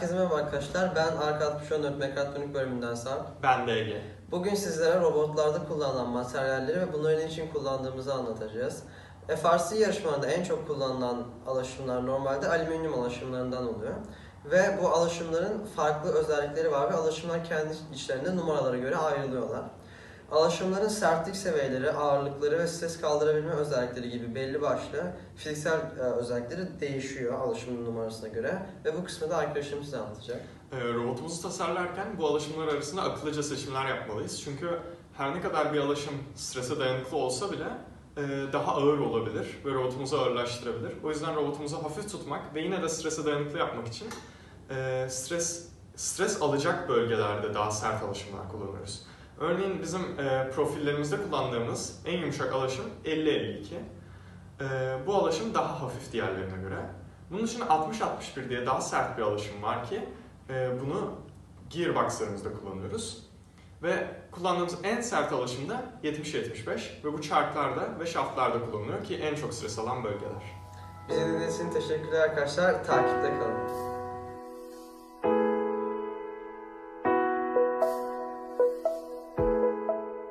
Selçuk Şönört Mekatronik bölümünden Sarp. Ben de Ege. Bugün sizlere robotlarda kullanılan materyalleri ve bunları ne için kullandığımızı anlatacağız. FRC yarışmalarında en çok kullanılan alaşımlar normalde alüminyum alaşımlarından oluyor. Ve bu alaşımların farklı özellikleri var ve alaşımlar kendi içlerinde numaralara göre ayrılıyorlar. Alaşımların sertlik seviyeleri, ağırlıkları ve stres kaldırabilme özellikleri gibi belli başlı fiziksel e, özellikleri değişiyor alaşımın numarasına göre ve bu kısmı da arkadaşım size anlatacak. Ee, robotumuzu tasarlarken bu alışımlar arasında akıllıca seçimler yapmalıyız. Çünkü her ne kadar bir alışım strese dayanıklı olsa bile e, daha ağır olabilir ve robotumuzu ağırlaştırabilir. O yüzden robotumuzu hafif tutmak ve yine de strese dayanıklı yapmak için e, stres stres alacak bölgelerde daha sert alışımlar kullanıyoruz. Örneğin bizim e, profillerimizde kullandığımız en yumuşak alışım 50-52. E, bu alışım daha hafif diğerlerine göre. Bunun için 60-61 diye daha sert bir alışım var ki e, bunu gearboxlarımızda kullanıyoruz. Ve kullandığımız en sert alışım da 70-75 ve bu çarklarda ve şaftlarda kullanılıyor ki en çok stres alan bölgeler. Bizi dinlediğiniz için teşekkürler arkadaşlar. Takipte kalın.